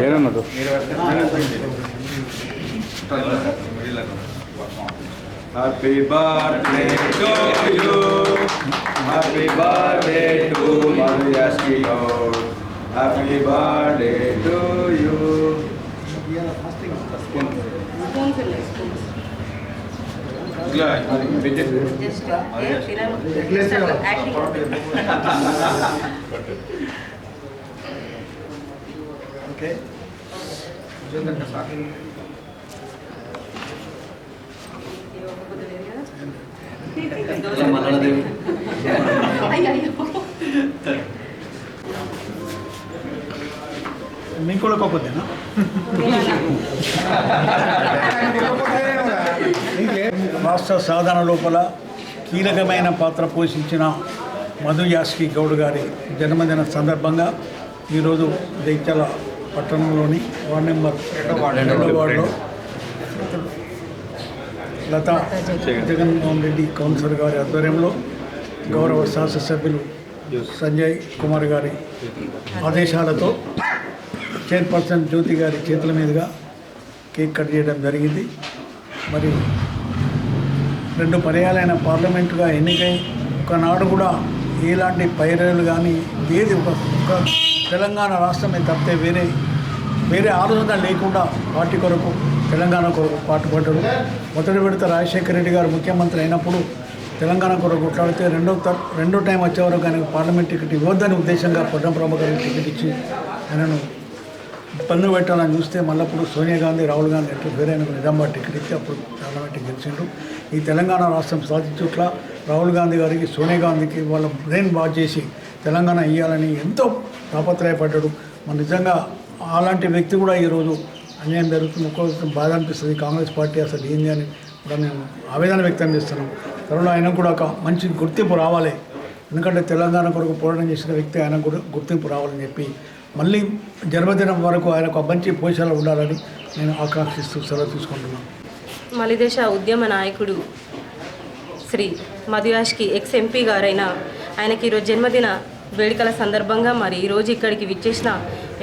ఏడన్నదు happy birthday to you happy birthday to మరియాస్కి happy birthday to you just తినరు acting okay అయ్యో మీకు కూడా కొద్దినా రాష్ట్ర సాధన లోపల కీలకమైన పాత్ర పోషించిన మధు యాస్కి గౌడ్ గారి జన్మదిన సందర్భంగా ఈరోజు జైత్యాల పట్టణంలోని వార్డ్ నెంబర్ రెండో వార్డులో లతా జగన్మోహన్ రెడ్డి కౌన్సిలర్ గారి ఆధ్వర్యంలో గౌరవ శాసనసభ్యులు సంజయ్ కుమార్ గారి ఆదేశాలతో చైర్పర్సన్ జ్యోతి గారి చేతుల మీదుగా కేక్ కట్ చేయడం జరిగింది. మరి రెండు పర్యాలైన పార్లమెంటుగా ఎన్నికై ఒకనాడు కూడా ఎలాంటి పైరలు కానీ ఏది ఒక ఒక తెలంగాణ రాష్ట్రమే తప్పితే వేరే వేరే ఆలోచన లేకుండా పార్టీ కొరకు తెలంగాణ కొరకు పాటుపడ్డాడు మొదటి విడత రాజశేఖర రెడ్డి గారు ముఖ్యమంత్రి అయినప్పుడు తెలంగాణ కొరకు కొట్లాడితే రెండో త- రెండో టైం వచ్చే వరకు ఆయనకు పార్లమెంట్ టికెట్ ఇవ్వద్దని ఉద్దేశంగా పొన్నం ప్రభాకర్ టికెట్ ఇచ్చి ఆయనను పన్ను పెట్టాలని చూస్తే మళ్ళప్పుడు సోనియా గాంధీ రాహుల్ గాంధీ ఎట్లా పేరైన ఆయనకు నిజామాబాద్ టికెట్ ఇచ్చి అప్పుడు పార్లమెంట్కి గెలిచిండు ఈ తెలంగాణ రాష్ట్రం సాధించుట్ల రాహుల్ గాంధీ గారికి సోనియా గాంధీకి వాళ్ళ బ్రెయిన్ బాగా చేసి తెలంగాణ ఇవ్వాలని ఎంతో తాపత్రయపడ్డాడు. మన నిజంగా అలాంటి వ్యక్తి కూడా ఈరోజు అన్యాయం జరుగుతుంది. ఒక్కొక్క బాధ అనిపిస్తుంది. కాంగ్రెస్ పార్టీ అసలు ఏంది అని కూడా మేము ఆవేదన వ్యక్తం చేస్తున్నాం. త్వరలో ఆయన కూడా ఒక మంచి గుర్తింపు రావాలి. ఎందుకంటే తెలంగాణ కొరకు పోరాటం చేసిన వ్యక్తి ఆయన కూడా గుర్తింపు రావాలని చెప్పి మళ్ళీ జన్మదినం వరకు ఆయనకు ఒక మంచి పోషణలో ఉండాలని నేను ఆకాంక్షిస్తూ సెలవు తీసుకుంటున్నాను. మలిదేశ ఉద్యమ నాయకుడు శ్రీ మధుయాష్కి ఎక్స్ ఎంపీ గారైన ఆయనకి ఈరోజు జన్మదిన వేడుకల సందర్భంగా మరి ఈరోజు ఇక్కడికి విచ్చేసిన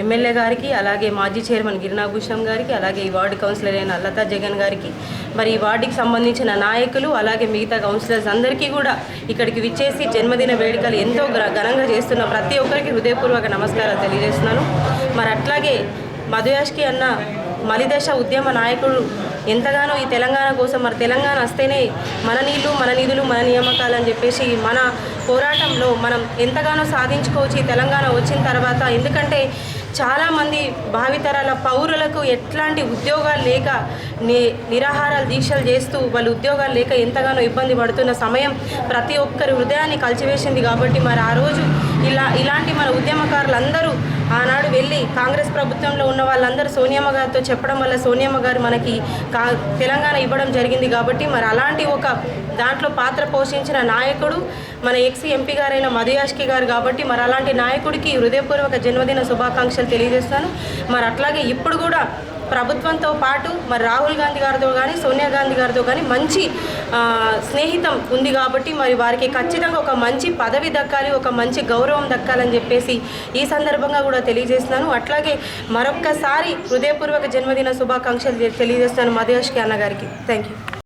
ఎమ్మెల్యే గారికి అలాగే మాజీ చైర్మన్ గిరినాభూషణం గారికి అలాగే ఈ వార్డు కౌన్సిలర్ అయిన లతా జగన్ గారికి మరి ఈ వార్డుకి సంబంధించిన నాయకులు అలాగే మిగతా కౌన్సిలర్స్ అందరికీ కూడా ఇక్కడికి విచ్చేసి జన్మదిన వేడుకలు ఎంతో ఘనంగా చేస్తున్న ప్రతి ఒక్కరికి హృదయపూర్వక నమస్కారాలు తెలియజేస్తున్నాను. మరి అట్లాగే మధుయాష్కి అన్న మలిదశ ఉద్యమ నాయకుడు ఎంతగానో ఈ తెలంగాణ కోసం మరి తెలంగాణ వస్తేనే మన నీళ్ళు మన నిధులు మన నియామకాలు అని చెప్పేసి మన పోరాటంలో మనం ఎంతగానో సాధించుకోవచ్చు ఈ తెలంగాణ వచ్చిన తర్వాత. ఎందుకంటే చాలామంది భావితరాల పౌరులకు ఎట్లాంటి ఉద్యోగాలు లేక ని నిరాహారాలు దీక్షలు చేస్తూ వాళ్ళు ఉద్యోగాలు లేక ఎంతగానో ఇబ్బంది పడుతున్న సమయం ప్రతి ఒక్కరి హృదయాన్ని కలిచివేసింది కాబట్టి మరి ఆ రోజు ఇలా ఇలాంటి మన ఉద్యమకారులందరూ ఆనాడు వెళ్ళి కాంగ్రెస్ ప్రభుత్వంలో ఉన్న వాళ్ళందరూ సోనియమ్మ గారితో చెప్పడం వల్ల సోనియమ్మ గారు మనకి కా తెలంగాణ ఇవ్వడం జరిగింది కాబట్టి మరి అలాంటి ఒక దాంట్లో పాత్ర పోషించిన నాయకుడు మన ఎక్స్ ఎంపీ గారైన మధుయాష్కి గారు కాబట్టి మరి అలాంటి నాయకుడికి హృదయపూర్వక జన్మదిన శుభాకాంక్షలు తెలియజేస్తాను. మరి అట్లాగే ఇప్పుడు కూడా ప్రభుత్వంతో పాటు మరి రాహుల్ గాంధీ గారితో కానీ సోనియా గాంధీ గారితో కానీ మంచి స్నేహితం ఉంది కాబట్టి మరి వారికి ఖచ్చితంగా ఒక మంచి పదవి దక్కాలి ఒక మంచి గౌరవం దక్కాలని చెప్పేసి ఈ సందర్భంగా కూడా తెలియజేస్తున్నాను. అట్లాగే మరొక్కసారి హృదయపూర్వక జన్మదిన శుభాకాంక్షలు తెలియజేస్తాను మధుయాష్కి అన్నగారికి. Thank you